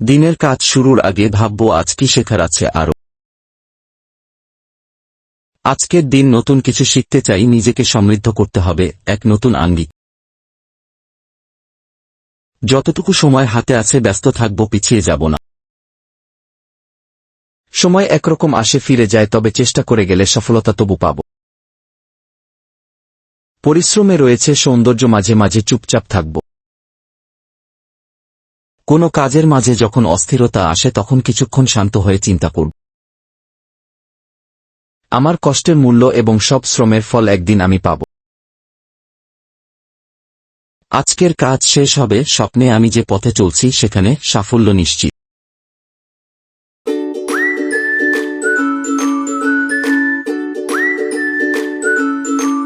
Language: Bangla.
দিনের কাজ শুরুর আগে ভাবব আজ কি শেখার আছে আরও আজকের দিন নতুন কিছু শিখতে চাই, নিজেকে সমৃদ্ধ করতে হবে, এক নতুন আঙ্গিক। যতটুকু সময় হাতে আছে, ব্যস্ত থাকব, পিছিয়ে যাব না। সময় একরকম আসে, ফিরে যায়, তবে চেষ্টা করে গেলে সফলতা তবু পাব। পরিশ্রমে রয়েছে, সৌন্দর্য মাঝে মাঝে চুপচাপ থাকব। কোনো কাজের মাঝে যখন অস্থিরতা আসে তখন কিছুক্ষণ শান্ত হয়ে চিন্তা করব। আমার কষ্টের মূল্য এবং সব শ্রমের ফল একদিন আমি পাব। আজকের কাজ শেষ হবে, স্বপ্নে আমি যে পথে চলছি সেখানে সাফল্য নিশ্চিত।